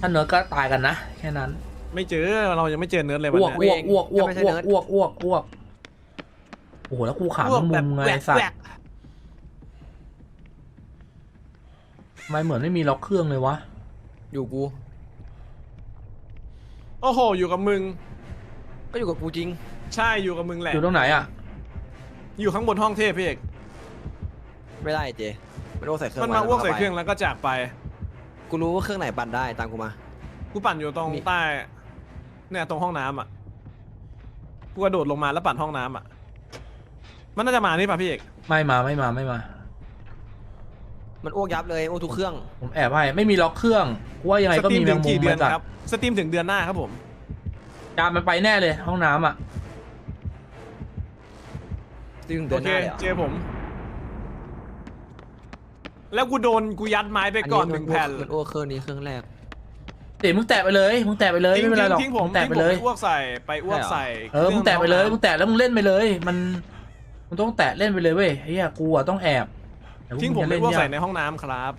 ถ้าเนิร์ดก็ตายกันนะ แค่นั้นไม่เจอเรายังไม่เจอเนิร์ดเลยวันอ้วกเนี้ย อ้วกอ้วกอ้วกไม่ใช่อ้วกเนิร์ดอ้วกอ้วกอ้วกโอ้โหแล้วกูขามอ้วกมุแบบมไงแหวไอ้กสัตแหวว์กทำไมเหมือนไม่มีล็อกเครื่องเลยวะอยู่กู โอ้โห อยู่กับมึง ก็อยู่กับกูจริง ใช่อยู่กับมึงแหละ อยู่ตรงไหนอะอยู่ข้างบนห้องเทพพี่เอก ไม่ได้เจมันอ้วกใส่เครื่องมันมาไอ้วกใส่ไปเครื่องแล้วก็จากไป กูรู้ว่าเครื่องไหนปั่นได้ตามกูมา กูปั่นอยู่ตรงมีใต้ เนี่ยตรงห้องน้ำอะ กูกระโดดลงมาแล้วปั่นห้องน้ำอะ มันน่าจะมานี่ป่ะพี่เอก ไม่มาไม่มาไม่มา มันอ้วกยับเลยอ้วกทุกเครื่อง ผมแอบให้ไม่มีล็อกเครื่องกูว่ายังไงสก็ตรีมีมแมถึงงมุกี่มเดือมานจัดครับ สตรีมถึงเดือนหน้าครับผม จานมันไปแน่เลย ห้องน้ำอะ ซึ่งโอเดินหเคน้าเลยหรอเจอผม แล้วกูโดนกูยัดไม้ไปก่อนหนึ่งแผ่นมันอ้วกเครื่องนี้เครื่องแรกเดี๋ยวมึงแตะไปเลยมึงแตะไปเลยทิ้งไม่เป็นไรหรอกทิ้งผมมึงแตะทิ้งไปผมเลยไปอ้วกใส่ไปอ้วกใส่เออมึงแตะไปเลยครื่องมึงแตะแล้วมึงเล่นไปเลย มันมึงต้องแตะเล่นไปเลยเว้ยไอ้เหี้ยกูอะต้องแอบเดี๋ยวทิ้งผมจะไปเล่นอ้วกยาใส่ในห้องน้ำครับ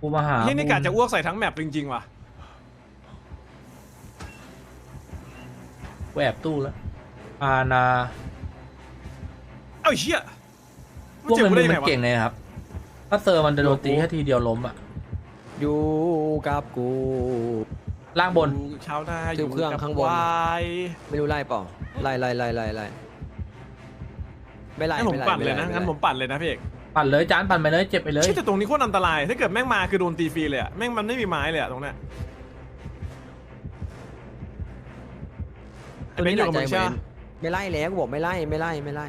กูมาหาที่นี่กะจะอ้วกใส่ทั้งแมปจริงๆว่ะกูแอบตู้แล้วอาณาเอ้าเชี่ย พวกเจ็บมันกูได้ยังมัไงนวะเก่งเลยครับ ถ้าเซอร์มันจะโดนตีแค่ทีเดียวล้มอะ อยู่กับกูล่างบนอยู่ชาวนาอถืยู่อเครื่องกับข้างบนควายไม่รู้ไล่เปล่าไล่ไล่ไล่ไล่ไล่ไม่ไล่งั้นผมไม่ไล่ปั่นเลยไไนะงั้นผมปั่นเลยนะพี่เอกปั่นเลยจานปั่นไปเลยเจ็บไปเลยเชี่ยแต่ตรงนี้โคตรอันตราย ถ้าเกิดแม่งมาคือโดนตีฟรีเลยอะแม่งมันไม่มีไม้เลยอะตรงเนี้ยไอ้ตัวเบนนี้ซ์อหนัยู่กใจเหมืกับมึงใช่อนปะไม่ไล่แล้วกูบอกไม่ไล่ไม่ไล่ไม่ไล่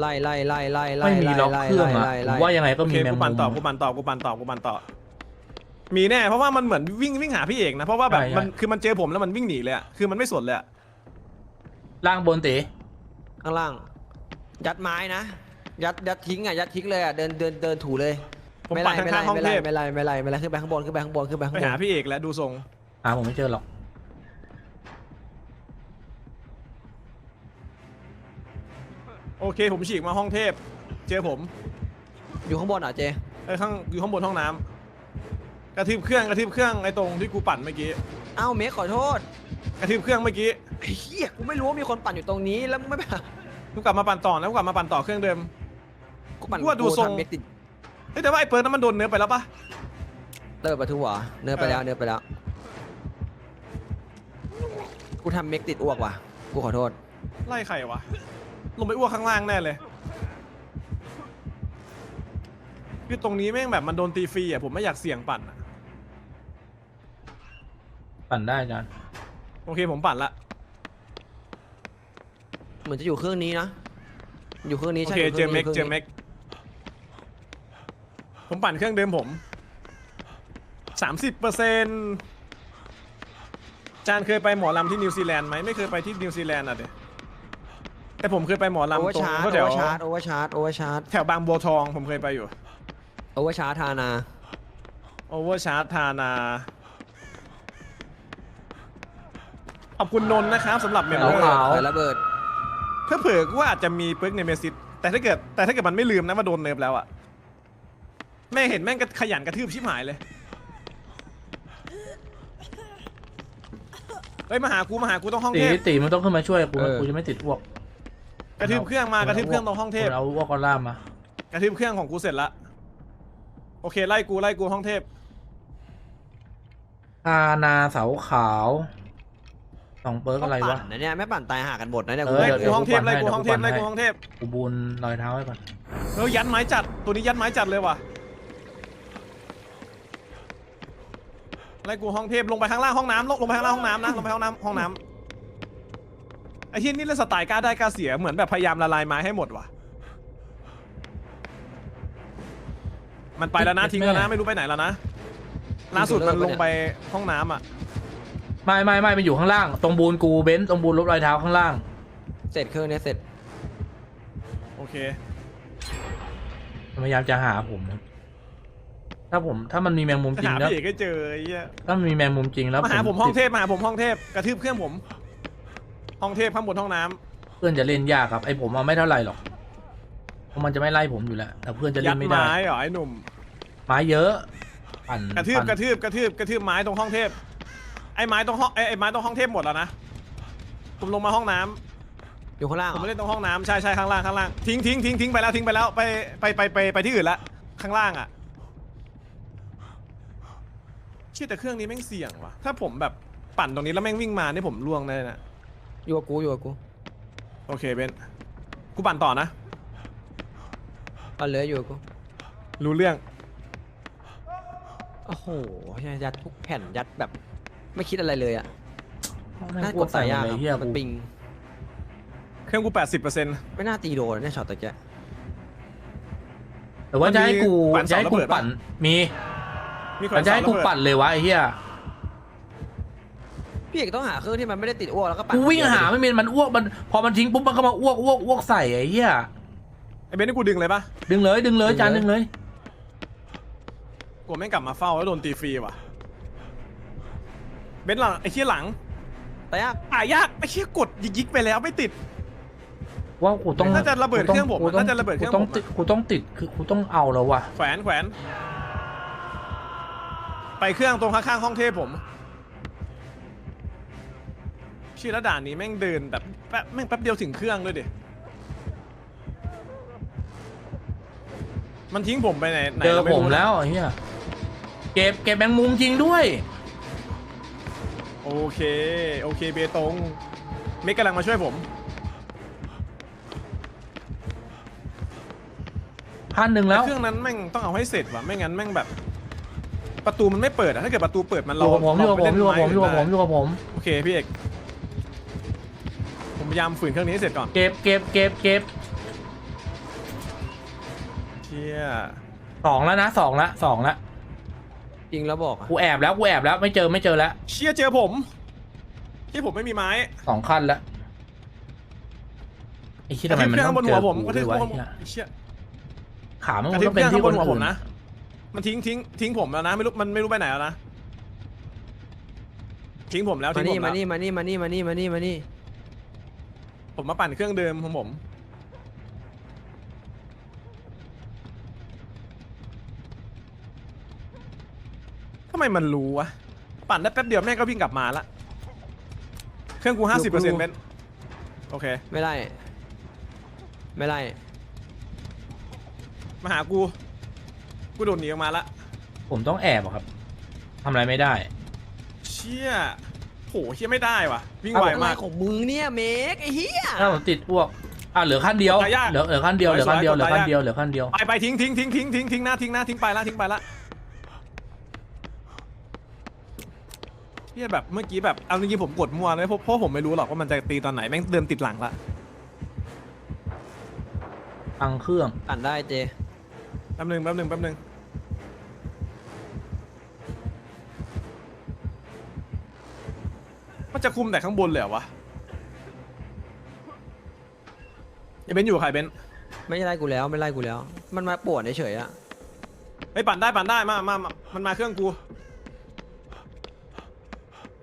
ไล่ไล่ไล่ไล่ไล่ไม่มีล็อกไล่เครื่องอะไล่ผไล่มว่ายังไงก็โอเคมีแมงกูมุปั่นต่อม กูปั่นต่อกูปั่นต่อกูปั่นต่อ มีแน่เพราะว่ามันเหมือนวิ่งวิ่งหาพี่เอกนะเพราะว่าแบบใช่ใช่ มันคือมันเจอผมแล้วมันวิ่งหนีเลยอะคือมันไม่สนเลยอะล่างบนตีข้างล่าง ยัดไม้นะ ยัดยัดทิ้งอะยัดทิ้งเลยอะเดินเดินเดินถูเลยผมไม่ปั่ไล่นไม่ข้าไล่งๆห้องไม่เทไล่พไม่ไล่ไม่ไล่ไม่ไล่ขึ้นไปข้างบนขึ้นไปข้างบนขึ้นไปข้างไปบนหาพี่เอกแล้วดูทรงหาผมไม่เจอหรอก โอเค ผมฉีกมาห้องเทพ เจอผม อยู่ข้างบนอะเจเออข้างอยู่ข้างบนห้องน้ำกระทืบเครื่องกระทืบเครื่องไอ้ตรงที่กูปั่นเมื่อกี้เอ้าเมฆขอโทษกระทืบเครื่องเมื่อกี้ไอ้เหี้ยกูไม่รู้ว่ามีคนปั่นอยู่ตรงนี้แล้วมึงไม่แบบกูกลับมาปั่นต่อแล้วกูกลับมาปั่นต่อเครื่องเดิม กูปั่นกูว่าดูทรงทำเมฆติดเฮ้ยแต่ว่าไอ้เปิร์นั้นมันโดนเนื้อไปแล้วปะเติร์ประตูหัวเนื้อไปแล้วเนื้อไปแล้ว กูทำเมฆติดอ้วกว่ะ กูขอโทษ ไล่ใครวะ ลงไปอ้วกข้างล่างแน่เลย คือตรงนี้แม่งแบบมันโดนตีฟรีอะผมไม่อยากเสี่ยงปั่นอะปั่นได้จานโอเคผมปั่นละ เหมือนจะอยู่เครื่องนี้นะ อยู่เครื่องนี้โอใช่เคยู่เจอเม็กครื่องเจนี้อเม็กผมปั่นเครื่องเดิมผมสามสิบเปอร์เซ็นต์จานเคยไปหมอลำที่นิวซีแลนด์ไหมไม่เคยไปที่นิวซีแลนด์อะเด็ แต่ผมเคยไปหมอโอเวอลำร์ตรงชาร์จก็โอแถเววอร์ชาร์จโอเวอร์ชาร์จโอเวอร์ชาร์จแถวบางบัวทองผมเคยไปอยู่โอเวอร์ชาร์จทานาโอเวอร์ชาร์จทานาขอบคุณนนท์นะครับสำหรับเมมเบอร์ใส่ระเบิดเพื่อเผื่อๆว่าอาจจะมีเปิร์กในเมซิสแต่ถ้าเกิดแต่ถ้าเกิดมันไม่ลืมนะว่าโดนเนิร์ฟแล้วอะแม่งเห็นแม่งก็ขยันกระทืบชิบหายเลยเฮ้ยมาหากูมาหากูต้องห้องตีเทพตีมันต้องขึ้นมาช่วยกูนะเออกูจะไม่ติดอ้วก กระทืบเครื่องมากระทืบเครื่องตรงห้องเทพ เอาอ้วกกอล่ามมากระทืบเครื่องของกูเสร็จละ โอเค ไล่กูไล่กูห้องเทพอาณาเสาขาวสองเปิร์กอะไรวะ ปั่นนะเนี่ยไม่ปั่นตายหากันหมดนะเนี่ยเอกูอไล่เดี๋ยวกูห้องเทพเดี๋ไล่ยวกูกูห้องเทพปั่นไล่ให้กูห้องเทพกูบูนรอยเท้าไว้ก่อนเออยันไม้จัด ตัวนี้ยันไม้จัดเลยว่ะ ไล่กูห้องเทพลงไปข้างล่างห้องน้ำลงลงไปข้างล่างห้องน้ำนะลงไปห้องน้ำห้องน้ำ ไอ้ที่นี่เล่นสไตล์กล้าได้กล้าเสียเหมือนแบบพยายามละลายไม้ให้หมดว่ะ มันไปแล้วนะทิ้งแล้วนะไม่รู้ไปไหนแล้วนะล่าสุดมันลงไปห้องน้ำอะไม่ไม่ไม่มันอยู่ข้างล่าง ตรงบูนกูเบนซ์ตรงบูนลบรอยเท้าข้างล่าง เสร็จเครื่องเนี้ยเสร็จ โอเคมันพยายามจะหาผมนะถ้าผม ถ้ามันมีแมงมุมจริงหาแล้วพี่เอกให้เจอไอ้เหี้ยถ้ามันมีแมงมุมจริงแล้วมาหาผมห้องติดเทพมาหาผมห้องเทพกระทืบเครื่องผม ห้องเทพข้างบนห้องน้ำเพื่อนจะเล่นยากครับไอผมอะไม่เท่าไหร่หรอกราะมันจะไม่ไล่ผมอยู่แล้วแต่เพื่อนจะยัเล่ดนไม่ได้ไม้เหรอไอ้หนุ่ม ไม้เยอะปั่นกระทืบปั่นกระทืบกระทืบกระทืบไม้ตรงห้องเทพ ไอ้ไม้ตรงห้องไอ้ไอ้ไม้ตรงห้องเทพหมดแล้วนะผมลงมาห้องน้ำอยู่ข้างล่างผมเหรไม่อเล่นตรงห้องน้ำใช่ใช่ข้างล่างข้างล่างทิ้งทิ้งทิ้งทิ้งไปแล้วทิ้งไปแล้วไปไปไปไปไปที่อื่นละข้างล่างอะเชื่อแต่เครื่องนี้แม่งเสี่ยงว่ะถ้าผมแบบปั่นตรงนี้แล้วแม่งวิ่งมานี่ผมล่วงได้นะ อยู่กับกูอยู่กับกูโอเคเบนกูปั่นต่อนะ เอาเลยอยู่กับกูรู้เรื่อง โอ้โหยัดทุกแผ่นยัดแบบ ไม่คิดอะไรเลยอะแม่งน่ากกลัดวใส่สายหมยาดกเลยเฮียมันกูปิง เครื่องกูแปดสิบเปอร์เซ็นต์ไม่น่าตีโดนเนี่ยช็อตตะแกะแต่ว่าจะให้กูมันมีปั่นจะให้กูเสาระเบิดปะ ปั่นมีมีคแต่นจะให้กูสาระเบิดปั่นเลยวะไอ้เฮีย พี่เอกต้องหาเครื่องที่มันไม่ได้ติดอ้วกแล้วก็ปั่นกูวิ่งหาไม่มีมันอ้วกมัน พอมันทิ้งปุ๊บมันก็มาอ้วกอ้วกอ้วกใส่ไอ้เฮียไอ้เบนนี่กูดึงเลยปะดึงเลยดึงเลยจานดึงเลยกูแม่งกลับมาเฝ้าแล้วโดนตีฟรีว่ะ เบนหลังไอ้เชี่ยหลังแต่ยากอ่ายากไอ้เชี่ยกดยิกๆไปแล้วไม่ติด ว่ากูต้องน่าจะระเบิดกูต้เครื่องผมกูต้น่าจะระเบิดเครื่องกูต้องผมอะติดกูต้องติดคือกูต้องเอาแล้วว่ะแขวนแขวน ไปเครื่องตรงข้างๆห้องเทพผม ชื่อระด่านนี้แม่งเดินแบบแป๊บแม่งแป๊บเดียวถึงเครื่องด้วยดิ มันทิ้งผมไปไหนไหนเจอราไผมรู้นะแล้วไอ้เฮียเก็บเก็บแมงมุมจริงด้วย โอเค โอเคเบตงเมกกำลังมาช่วยผม พันหนึ่งแล้ว เครื่องนั้นแม่งต้องเอาให้เสร็จว่ะไม่งั้นแม่งแบบ ประตูมันไม่เปิดอะถ้าเกิดประตูเปิดมันอเรายู่กับผมอยู่กับผมอยู่กับผมอยู่กับผมเอยู่กับผม โอเคพี่เอกผมพ ยายามฝืนเครื่องนี้ให้เสร็จก่อนเก็บเก็บเก็บเก็บเชี่ยสองแล้วนะสองละสองละจริงแล้วบอกอะกูแอบแล้วกูแอบแล้วไม่เจอไม่เจอแล้วเชี่ยเจอผมที่ผมไม่มีไม้ สองขั้นแล้วไอ้คิดทำไมมันกระทืบเครื่ต้องบนเจหัอวผมกูกระทืด้บวยเควะรื่องบนไอ้หัวเหี้ยเชี่ยขามันกระทืบต้องเคเป็นรื่องที่ข้างคบนนหัวผมอื่นนะ มันทิ้งทิ้งทิ้งผมแล้วนะไม่รู้มันไม่รู้ไปไหนแล้วนะทิ้งผมแล้วมาทิ้งผนี่มมาแล้วนี่มานี่มานี่มานี่มานี่มานี่ ผมมาปั่นเครื่องเดิมของผม ทำไมมันรู้วะ ปั่นได้แป๊บเดียวแม่งก็วิ่งกลับมาละ เครื่องกูห้าสิบเปอร์เซ็นต์เป็นโอเค ไม่ไล่ไม่ไล่มาหากู กูโดดหนีออกมาละ ผมต้องแอบอะครับทำอะไรไม่ได้ เชี่ยโห เชี่ยไม่ได้ว่ะ วิ่งเอาไวอะไรมาก ของมึงเนี่ยเมกไอ้เหี้ยถ้าผมติดพวกอะเหลือขั้นเดียว ตายยากเหลือเหลือขั้นเดียว เหลือขั้นเดียว เหลือขั้นตายยากเดียว เหลือขั้นเดียว ไปไปทิ้งทิ้งทิ้งทิ้งทิ้งทิ้งหน้าทิ้งหน้าทิ้งไปละทิ้งไปละเชี่ยแบบเมื่อกี้แบบเอาจริงๆผมกดมั่วเลยเพราะเพราะผมไม่รู้หรอกว่ามันจะตีตอนไหนแม่งเดินติดหลังละตังเครื่อง อ่านได้เจแป๊บหนึงแป๊บหนึงแป๊บหนึง มันจะคุมแต่ข้างบนเลยเหรอวะไอ้เบนซ์อยู่กับใครเบนซ์ไม่ไล่กูแล้วไม่ไล่กูแล้ว มันมาปวดเฉยๆอะไอ้ยปั่นได้ปั่นได้มามามามันมาเครื่องกู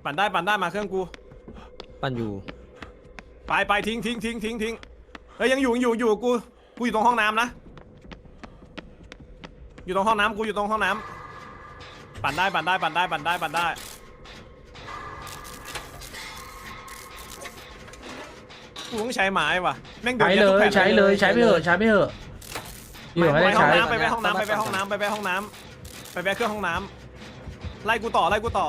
ปั่นได้ปั่นได้มาเครื่องกู ปั่นอยู่ไปไปทิ้งทิ้งทิ้งทิ้งทิ้งเฮ้ยยังอยู่ยังอยู่อยู่กูกูอยู่ตรงห้องน้ำนะ อยู่ตรงห้องน้ำกูอยู่ตรงห้องน้ำปั่นได้ปั่นได้ปั่นได้ปั่นได้ปั่นได้ กูต้องใช้ไม้ว่ะแม่งเดินใช้ยัดเลทุกยแผ่นใช้เลยใช้ไปเถอะใช้ไปเถอะอยู่ไม่ไปได้ห้องใช้ น้ำไปไปห้องน้ำไปไปห้องน้ำไปไปห้องน้ำไปไปเครื่องห้องน้ำไล่กูต่อไล่กูต่อ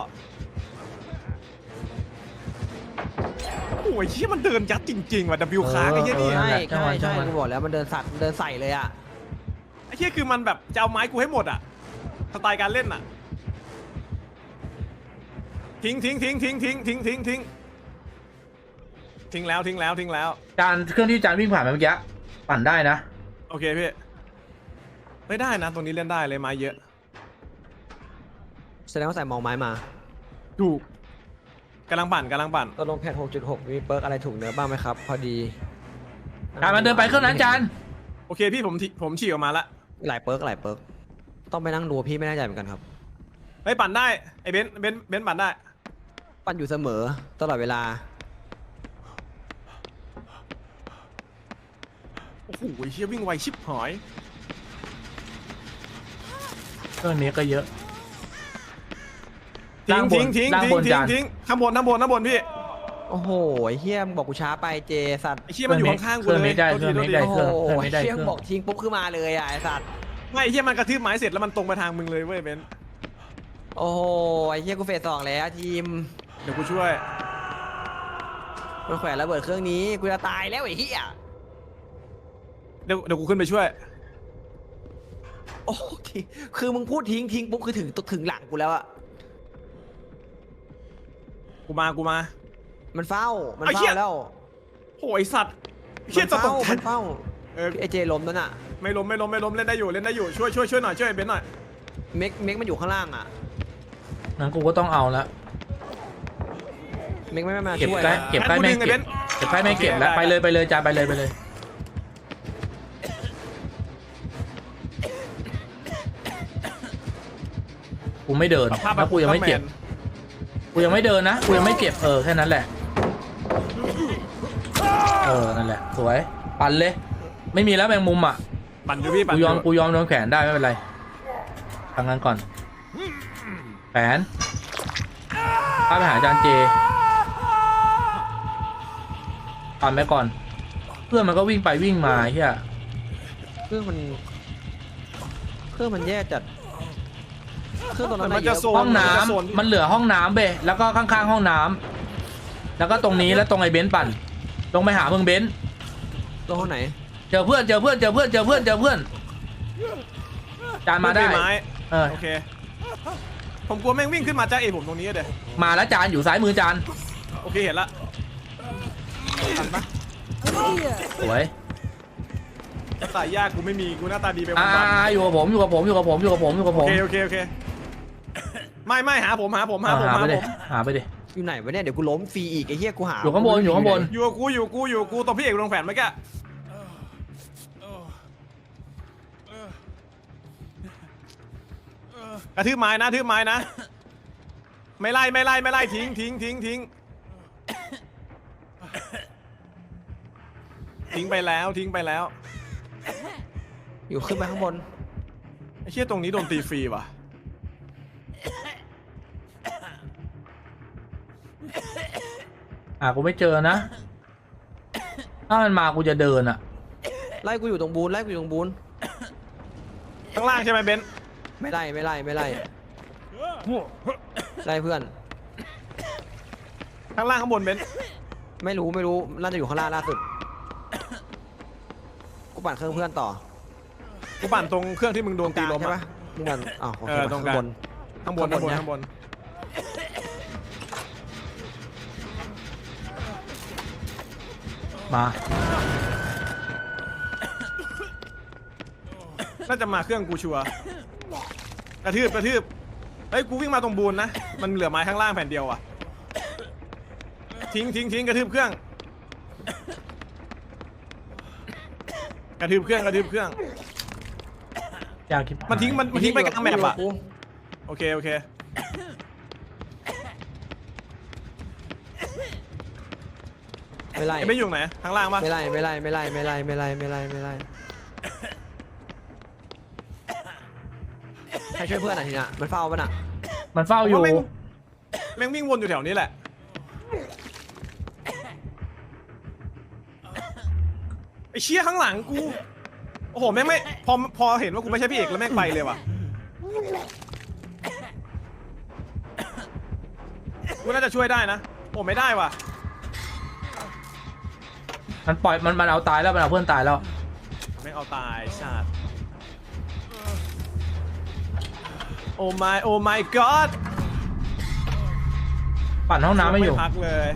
โอ้ยเชี่ยมันเดินยัดจริงๆว่ะ W ค้างไอ้เหี้ยนี่เออ ใช่จังใช่หวะจังใช่หวะกูบอกแล้วมันเดินสัตว์เดินใส่เลยอะไอ้เหี้ยคือมันแบบจะเอาไม้กูให้หมดอะสไตล์การเล่นอะ ทิ้งทิ้งทิ้งทิ้งทิ้งทิ้งทิ้งทิ้ง ทิ้งแล้วทิ้งแล้วทิ้งแล้ว จานเครื่องที่จานวิ่งผ่านไปเมื่อกี้ปั่นได้นะโอเคพี่ไม่ได้นะ ตรงนี้เล่นได้เลยไม้เยอะแสดงว่าใส่มองไม้มาถูกกำลังปั่นกำลังปั่นตกลงแพท6.6 มีเปิร์กอะไรถูกเนื้อบ้างไหมครับ พอดีจานมันเดินไปเครื่องนั้นจานโอเคพี่ผมทิผมฉีกออกมาละหลายเปิร์กหลายเปิร์กต้องไปนั่งดูพี่ไม่แน่ใจเหมือนกันครับ เฮ้ยปั่นได้ไอ้เบนซ์เบนซ์เบนซ์ปั่นได้ ปั่นอยู่เสมอตลอดเวลา โอ้โหโหเฮียวิ่งไวชิบหายเครื่องนี้ก็เยอะ ทิ้ล่างงบนทิ้งทิ้งล่างทิ้บงนทิ้จางน ทิ้งข้างบนข้างบนข้างบนพี่โอ้โหไอ้เฮียมึงบอกกูช้าไปเจสัตว์ไอ้เฮียมันอยู่ข้างๆกูเครื่องเลนี้ยได้โทษเครื่ทีองโทษนี้ทีได้โอ้เครื่องเครื่องนี้ได้โหเฮียเครื่องบอกทิ้งปุ๊บขึ้นมาเลยอะไอ้สัตว์ไม่ไอ้เฮียมันกระทืบไม้เสร็จแล้วมันตรงไปทางมึงเลยเว้ยเบนซ์โอ้โหไอ้เฮียกูเฟสสองแล้วทีมเดี๋ยวกูช่วย มันแขวนระเบิดเครื่องนี้กูจะตายแล้วไอ้เฮีย เดี๋ยวเดี๋ยวกูขึ้นไปช่วย โอ้ทีคือมึงพูดทิ้งทิ้งปุ๊บคือถึงถึงหลังกูแล้วอะกูมากูมา มันเฝ้า มันไอ้เหี้เฝ้าย แล้วโอ้ยสัตว์เฮียจะตกใจมันเฝ้าเออไอ้เจล้มนั่นอะไม่ล้มไม่ล้มไม่ล้มเล่นได้อยู่เล่นได้อยู่ช่วยช่วยช่วยหน่อยช่วยไอ้เบนซ์หน่อยเม็กเม็กมันอยู่ข้างล่างอะนั้นกูก็ต้องเอาละ เม็กไม่ไม่มาเก็บช่วยใกล้นะเก็บใกล้ไม่เก็บเก็บใกล้ไม่เก็บแล้วไปเลยไปเลยจานไปเลยไปเลย กูไม่เดินภาพแล้วกูยังไม่เก็บกูยังไม่เดินนะ กูยังไม่เก็บเออแค่นั้นแหละ เออ นั่นแหละ สวย ปั่นเลย ไม่มีแล้วแมงมุมอะ ปั่นอยู่พี่ปั่นกูอยอม กูยอมโดนแขวนได้ไม่เป็นไรทำงานก่อน แขวนข้าไปหาอาจารย์เจปั่นไปก่อน เพื่อนมันก็วิ่งไปวิ่งมาเฮียเครื่องมัน เครื่องมันแย่จัด เครื่องตรงนั้นมัน่ะนเยจะอะโซนห้องน้มัจะโซนำมันเหลือห้องน้ำเบแล้วก็ข้างๆห้องน้ำแล้วก็ตรงนี้แล้วตรงไอ้เบนซ์ปั่นลงไปหามึงเบนซ์ตรงห้องไหน เจอเพื่อนเจอเพื่อนเจอเพื่อนเจอเพื่อนเจอเพื่อนจานมาได้ไม้เออโอเคผมกลัวแม่งวิ่งขึ้นมาจ้าเอผมตรงนี้อะเดี๋ยวมาแล้วจานอยู่ซ้ายมือจานโอเคเห็นละสวยสายยากกูไม่มีกูหน้าตาดีไปอ่าวันอยู่กับผมอยู่กับผมอยู่กับผมอยู่กับผมอยู่กับๆผโอมเคโอเคโอเค ไม่ไม่หาผมหาผมหาอ่าผมหาหาไปผดิมหาไปดิอยู่ไหนวะเนี่ยเดี๋ยวกูล้มฟรีอีกไอ้เหี้ยกูหาอยู่ข้างบนอยู่ข้างบนอยู่กับกูอยู่กูอยู่กูตบพี่เอกลงแฝนเมื่อกี้กระทืบไม้นะทืบไม้นะ ไม่ไล่ไม่ไล่ไม่ไล่ทิ้งทิ้งทิ้งทิ้งทิ้งไปแล้วทิ้งไปแล้วอยู่ขึ้นไปข้างบนไอ้เชี่ยตรงนี้โดนตีฟรีว่ะ อ่ากูไม่เจอนะ ถ้ามันมากูจะเดินอะ ไล่กูอยู่ตรงบูนไล่กูอยู่ตรงบูนข้างล่างใช่ไหมเบนซ์ไม่ไล่ไม่ไล่ไม่ไล่ไล่เพื่อน ข้างล่างข้างบนเบนซ์ไม่รู้ไม่รู้น่าจะอยู่ข้างล่างล่าสุดกูปั่นเครื่องเพื่อนต่อกูปั่นตรงเครื่องที่มึงโดนกตีลางล้มใช่อะปะมึงปั่นอ้าวโอเอเคอตรงกลางข้างบนข้างบนข้างบนข้างบน มา น่าจะมาเครื่องกูชัวร์กระทืบกระทืบเฮ้ยกูวิ่งมาตรงบูนนะ มันเหลือไม้ข้างล่างแผ่นเดียวอะทิ้งทิ้งทิ้งกระทืบเครื่อง กระทืบเครื่องกระทืบเครื่อง อยากคิดมันทิ้งมันมันทิ้งไปกลางแมปอะกูโอเคโอเค ไม่ไล่ไอ้ไม่อยู่ไหนข้างล่างปะไม่ไล่ไม่ไล่ไม่ไล่ไม่ไล่ไม่ไล่ไม่ไล่ไม่ไล่ใครช่วยเพื่อนอะทีน่ะมันเฝ้าปะน่ะมันเฝ้าอยู่ผมว่าแม่งแม่งวิ่งวนอยู่แถวนี้แหละ ไอ้เชี่ยข้างหลังกู โอ้โหแม่งไม่พอพอเห็นว่ากูไม่ใช่พี่เอกแล้วแม่งไปเลยว่ะ กูน่าจะช่วยได้นะ โอ้ไม่ได้ว่ะ มันปล่อยมันมันเอาตายแล้วมันเอาเพื่อนตายแล้วแม่งเอาตายชาติโอ้ my โอ้ my god ปั่นห้องน้ำไม่อยู่พักเลย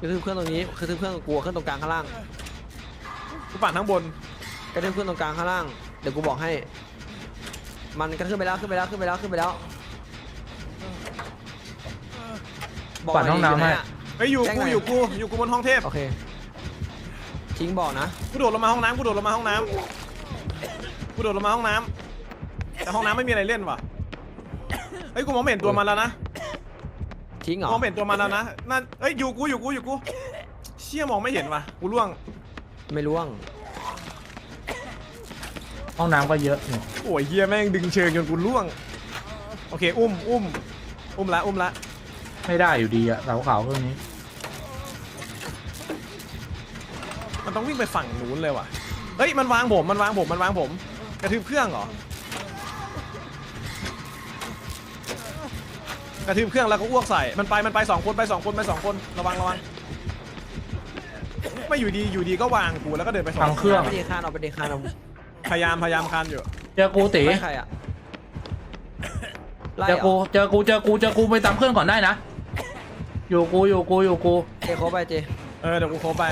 กระทืบเครื่องตรงนี้กระทืบเครื่องกลัวเครื่องตรงกลางข้างล่างกูปั่นข้างบนกระทืบเครื่องตรงกลางข้างล่างเดี๋ยวกูบอกให้ มันกระทืบไปแล้วขึ้นไปแล้วขึ้นไปแล้วขึ้นไปแล้วบอกปั่นห้องน้ำให้ ยู่ไะ ไปอยู่แจ้งกูหน่อยอยู่กูอยู่กูบนห้องเทพโอเคทิ้งบอกนะกูโดดลงมาห้องน้ำกูโดดลงมาห้องน้ำกูโดดลงมาห้องน้แต่ห้องน้ำไม่มีอะไรเล่นว่ะเฮ้ยกูมองไม่เห็นตัวมันแล้วนะทิ้งเหรอมองไม่เห็นตัวมันแล้วนะนั่นเอ้ยอยู่กูอยู่กูอยู่กูเชี่ยมองไม่เห็นว่ะกูล่วงไม่ล่วง ห้องน้ำก็เยอะเนี่ยโอ้ยเฮียแม่งดึงเชิงจนกูล่วง โอเค อุ้มอุ้มอุ้มละอุ้มละไม่ได้อยู่ดีอะเสาขาวพวกนี้ มันต้องวิ่งไปฝั่งนู้นเลยว่ะเฮ้ยมันวางผมมันวางผมมันวางผม กระทืบเครื่องเหรอกระทืบเครื่องแล้วก็อ้วกใส่ มันไป มันไปสองคน ไปสองคน ไปสองคน ระวังระวัง ไม่อยู่ดี อยู่ดีก็วางกูแล้วก็เดินไปสองทางเครื่อง ไปดีคานออกไปดีคานออก พยายามพยายามคันอยู่เจอกูตีไล่ใครอะไล่เจอเหรกูอเจอกูเจอกูเจอกูไปตามเครื่องก่อนได้นะ อยู่กูอยู่กูอยู่กู เจโคไปเจเออเดี๋ยวกูโคบไป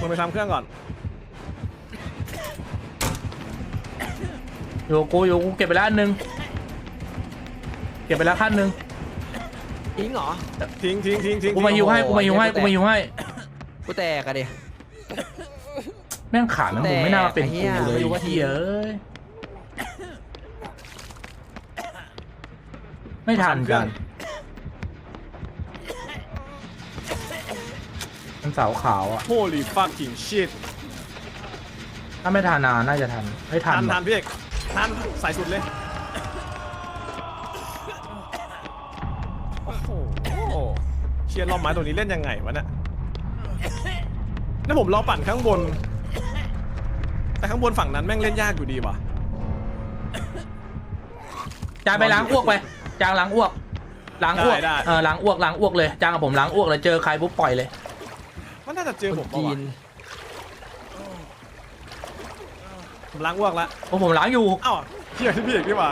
มึงไปทำเครื่องก่อนอยู่กูอยู่กูเก็บไปแล้วอันหนึงเก็บไปแล้วขั้นหนึ่งทิ้งเหรอ ทิ้งทิ้งทิ้งทิ้งกูมายิวให้กูมายิวให้กูมายิวให้กูแตกอะดิ แม่งขาดมันผมไม่น่ามาเป็นแต่ไอ้เหี้กูยเลยไม่รู้ว่าเหี้ยเอ้ยไม่ทันกันมันเสาขาวอะโ o ลีฟักกิ้งชิตถ้าไม่ทันนานน่าจะทันไม่ทัทันนหรทัอกนพี่เอกทันสายสุดเลยโอ้โหเชียร์รอบไม้ตัวนี้เล่นยังไงวะเนี่ยแล้วผมรอปั่นข้างบน แต่ข้างบนฝั่งนั้นแม่งเล่นยากอยู่ดีว่ะ จานไปล้างอ้วกไปจางล้างอ้วกล้างอ้วกได้ได้ เออล้างอ้วกล้างอ้วกเลยจางกับผมล้างอ้วกเลยเจอใครปุ๊บปล่อยเลยมันน่าจะเจอผมปะจีวะนผมล้างอ้วกละเพราะผมล้างอยู่ อ้าวเชียร์ที่พี่เอกดีกว่า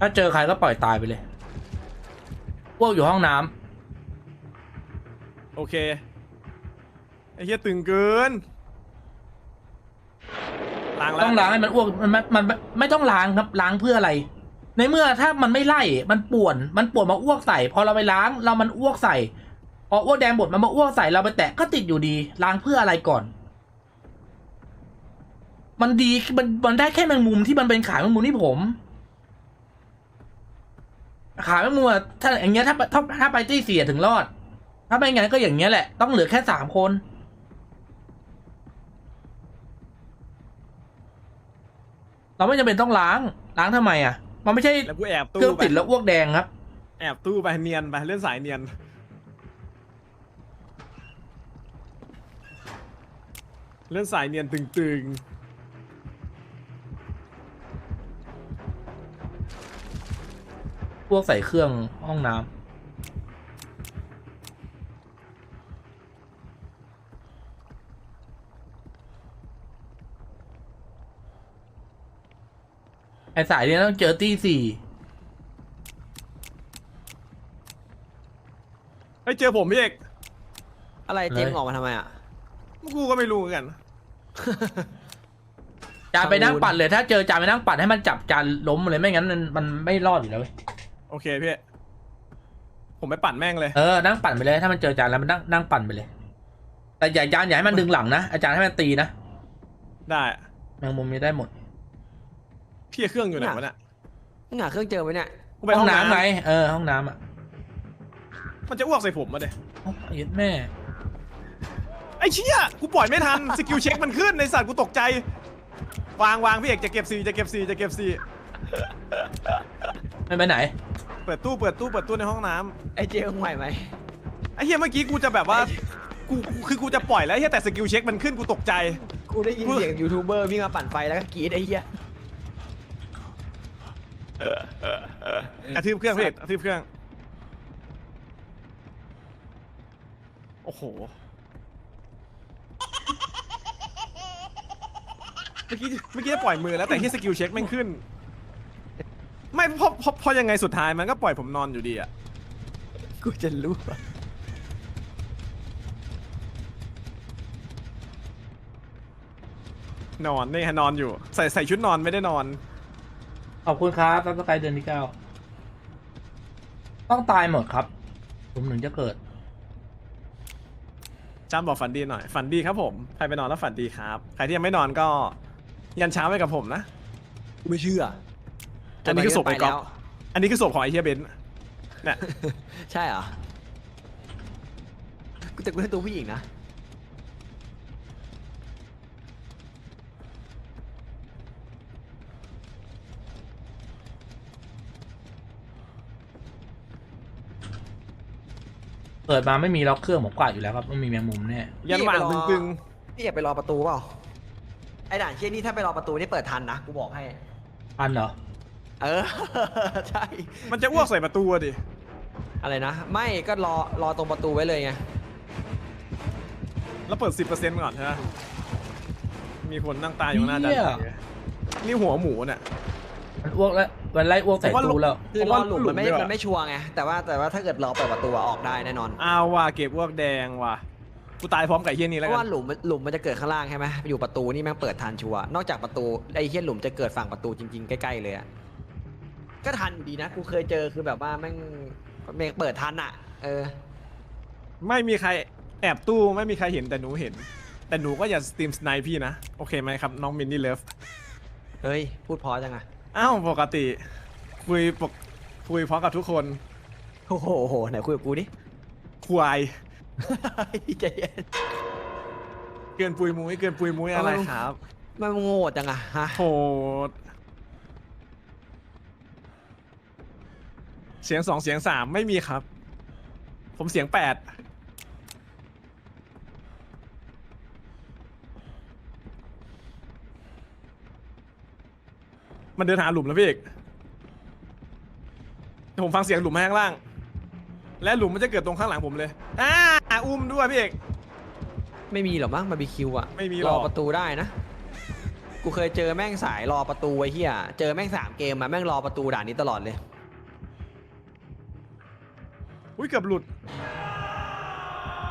ถ้าเจอใครก็ปล่อยตายไปเลยอ้วกอยู่ห้องน้ำ โอเค ไอ้เหี้ยตึงเกินล้างแล้วต้องล้างให้มันอ้วกมันมันมันมันไม่ต้องล้างครับล้างเพื่ออะไร ในเมื่อถ้ามันไม่ไล่มันป่วน มันป่วนมาอ้วกใส่ พอเราไปล้างเรามันอ้วกใส่พออ้วกแดงบดมันมาอ้วกใส่เราไปแตะก็ติดอยู่ดีล้างเพื่ออะไรก่อน มันดีมันมันได้แค่แมงมุมที่มันเป็นขายแมงมุมที่ผม ขายแมงมุมอะถ้าอย่างเงี้ยถ้าถ้าถ้าไปที่เสียถึงรอด ถ้าไม่งั้นก็อย่างเงี้ยแหละ ต้องเหลือแค่สามคนเราไม่จำเป็นต้องล้างล้างทำไมอะ มันไม่ใช่แล้วกูแอบเคตู้รื่องไปติดแล้วอ้วกแดงครับ แอบตู้ไปเนียนไปเล่นสายเนียน เล่นสายเนียนตึงพวกใส่เครื่องห้องน้ำ ไอสายเนี้ยต้องเจอตีสี่ๆเฮ้ยเจอผมพี่เอกอะไรเจมส์ออกมาทำไมอะกูก็ไม่รู้เหมือนกัน จานไปนั่งปั่นเลย ถ้าเจอจานไปนั่งปั่นให้มันจับจานล้มเลยไม่งั้นมันมันไม่รอดอยู่แล้วเว้ยโอเคพี่ ผมไปปั่นแม่งเลย เออนั่งปั่นไปเลยถ้ามันเจอจานแล้วมันนั่งนั่งปั่นไปเลย แต่อย่าจานอย่าให้มันดึงหลังนะอาจารย์ให้มันตีนะได้แมงมุมมีได้หมด พี่เครื่องอยู่ไหนวะเนี่ยมึงหาเครื่องเจอไหมเนี่ยกูไปห้ห้อองงน้ำน้ำไหมเออห้องน้ำอะมันจะอ้วกใส่ผมมาเด้โอ้ยแม่ไอ้เชี่ยกูปล่อยไม่ทัน สกิลเช็คมันขึ้นในสัตว์กูตกใจ วางวางพี่เอกจะเก็บซีจะเก็บซีจะเก็บซีไม่ไปไหน เปิดตู้เปิดตู้เปิดตู้ในห้องน้ำ ไอเจมส์ไหวไหมไอ้เฮียเมื่อกี้กูจะแบบว่ากูกูคือกูจะปล่อยแล้วเฮียแต่สกิลเช็คมันขึ้นกูตกใจ กูได้ยินเสียงยูทูบเบอร์วิ่งมาปั่นไฟแล้วก็กรีดไอ้เหี้ย กระทืบเครื่องพี่เอกกระทืบเครื่อง โอ้โห เมื่อกี้เมื่อกี้จะปล่อยมือแล้วแต่ที่สกิลเช็คแม่งขึ้น ไม่เพราะเพราะเพราะยังไงสุดท้ายมันก็ปล่อยผมนอนอยู่ดีอะกูจะรู้อะนอนนี่ฮะนอนอยู่ ใส่ใส่ชุดนอนไม่ได้นอน ขอบคุณครับซับสไครเดือนที่เก้าต้องตายหมดครับ ผมถึงจะเกิดจานบอกฝันดีหน่อย ฝันดีครับผม ใครไปนอนแล้วฝันดีครับ ใครที่ยังไม่นอนก็ ยันเช้าไปกับผมนะกูไม่เชื่ออันนี้คือศพไอ้ก๊อฟแล้วอันนี้คือศพของไอ้เฮียเบนซ์เนี่ย ใช่เหรอ กูแต่กูเล่นตัวผู้หญิงนะ เปิดมาไม่มีล็อกเครื่องผมกวาดอยู่แล้วครับต้องมีแมงมุมแน่ยันหว่างตึงพี่อยากไปรอประตูเปล่าไอ้ด่านเชี่ยนี่ถ้าไปรอประตูนี่เปิดทันนะกูบอกให้ อันเหรอ เออ ใช่ๆมันจะอ้วกใส่ประตูอะดิ อะไรนะ ไม่ก็รอรอตรงประตูไว้เลยไง แล้วเปิด 10%ก่อนใช่ไหมมีคนนั่งตายอยู่หน้าจานเหี้ยนี่หัวหมูเนี่ย มันอ้วกแล้วมันไล่อ้วกใส่ผมว่าตู้แล้ว คือผมรอว่าหลุมมันไม่หลุมดีกว่ามัมันไม่ชัวร์ไงแต่ว่าแต่ว่าถ้าเกิดรอเปิดประตูอะออกได้แน่นอนเอาว่ะเก็บอ้วกแดงว่ะกูตายพร้อมกับไอ้เฮียนี้เพแล้วราะกัว่านหลุมหลุมมันจะเกิดข้างล่างใช่ไหมอยู่ประตูนี่แม่งเปิดทันชัวร์นอกจากประตูไอ้เฮียหลุมจะเกิดฝั่งประตูจริงๆใกล้ๆเลยอะก็ทันอยู่ดีนะกูเคยเจอคือแบบว่าแม่งแม่งเปิดทันอะเออ ไม่มีใครแอบตู้ไม่มีใครเห็นแต่หนูเห็น แต่หนูก็อย่าสตรีมสไนพี่นะ โอเคไหมครับ น้องมินนี่เลิฟเฮ้ย พูดเพอจังอะ อ้าวปกติ คุยปกคุยเพราะกับทุกคนโอ้โหโอ้โหไหนคุยกับกูดิ ควายใจเย็นเกินปุยมุ้ยเกินปุยมุ้ยอะไรครับ มันโง่จังอะฮะโหดเสียงสองเสียงสามไม่มีครับ ผมเสียงแปด มันเดินหาหลุมแล้วพี่เอกเดี๋ยวผมฟังเสียงหลุมมาข้างล่าง และหลุมมันจะเกิดตรงข้างหลังผมเลยอ่าอุ้มด้วยพี่เอก ไม่มีหรอกมั้งมาบีคิวอะไม่มีหรรอก อประตูได้นะ กูเคยเจอแม่งสายรอประตูไอ้เหี้ยเจอแม่งสามเกมมาแม่งรอประตูด่านนี้ตลอดเลย อุ้ยเกือบหลุด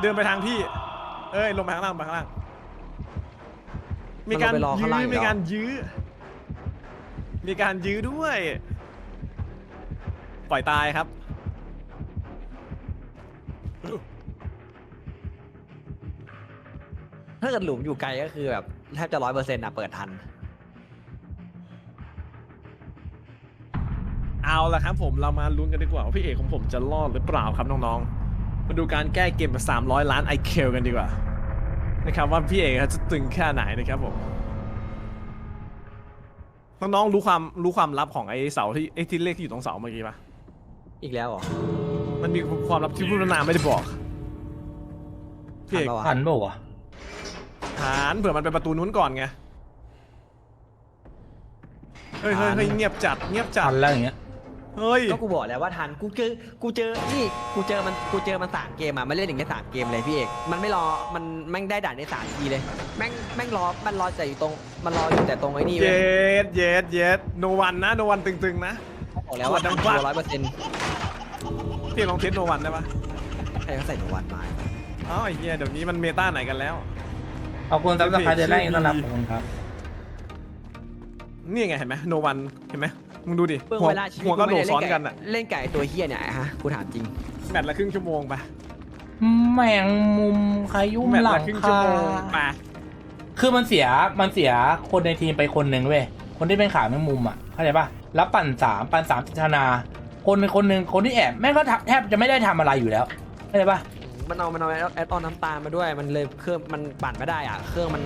เดินไปทางพี่ เอ้ยลงไปข้างล่างไปข้างล่าง มีการมันลงไปรอข้างล่างยื้ออีกมีเหรอการยื้อ มีการยื้อด้วย ปล่อยตายครับ ถ้าเกิดหลุมอยู่ไกลก็คือแบบแทบจะร้อยเปอร์เซ็นต์อะเปิดทัน เอาละครับผมเรามาลุ้นกันดีกว่าว่าพี่เอกของผมจะรอดหรือเปล่าครับน้องๆ มาดูการแก้เกมแบบ300 ล้านไอเคลกันดีกว่านะครับว่าพี่เอกจะตึงแค่ไหนนะครับผม น้องๆรู้ความรู้ความลับของไอ้เสาที่ไอ้ที่เลขที่อยู่ตรงเสาเมื่อกี้ปะอีกแล้วเหรอมันมีความลับที่ผู้พัฒนาไม่ได้บอกพี่เอกทันปะวะทันเปล่าวะฐานเผื่อมันเป็นประตูนู้นก่อนไงเฮ้ยเฮ้ยเฮ้ยเงียบจัดเงียบจัทัดนแล้วอย่างเงี้ย เฮ้ย ก็กูบอกแล้วว่าทันกูเจอกูเจอนี่กูเจอมันกูเจอมันสามเกมอะมันเล่นอย่างแค่สามเกมเลยพี่เอกมันไม่รอมันแม่งได้ด่านในสามทีเลยแม่งแม่งรอมันรอแต่อยู่ตรงมันรออยู่แต่ตรงไอ้นี่เยเว้ยสเยสเยสโนวันนะโนวันตึงๆนะบอกแล้วว่าขวดทันน้ำปลาร้อยเปอร์เซ็นต์พี่ลองเทสโนวันได้ปะใครเขาใส่หนูวันมาอ้าวไอ้เหี้ยเดี๋ยวนี้มันเมตาไหนกันแล้ว ขอบคุณสำหรับการเดินไล่ต้อนรับขอบคุณครับ นี่ไงเห็นไหมโนวันเห็นไหมมึงดูดิเพิ่งหัวเวลาชีวิตหัวก็โหลไม่ได้ซ้อนเล่กันอะเล่นไก่ตัวเฮี้ยเนี่ยฮะกูถามจริง แมตช์ละครึ่งชั่วโมงไปแมงมุมขยุ่มแมตช์หลัละงครึ่งชั่วคาโมงไปคือมันเสียมันเสียคนในทีมไปคนหนึ่งเว้ยคนที่เป็นขาแมงมุมอะเข้าใจปะแล้วปั่นสามปั่นสามติดธนา คนในคนหนึ่งคนที่แอบแม่งก็ทำแทบจะไม่ได้ทำอะไรอยู่แล้วเข้าใจปะมันเอามันเอาแอดออนน้ำตาลมาด้วย มันเลยเครื่องมันปั่นไม่ได้อะ เครื่องมัน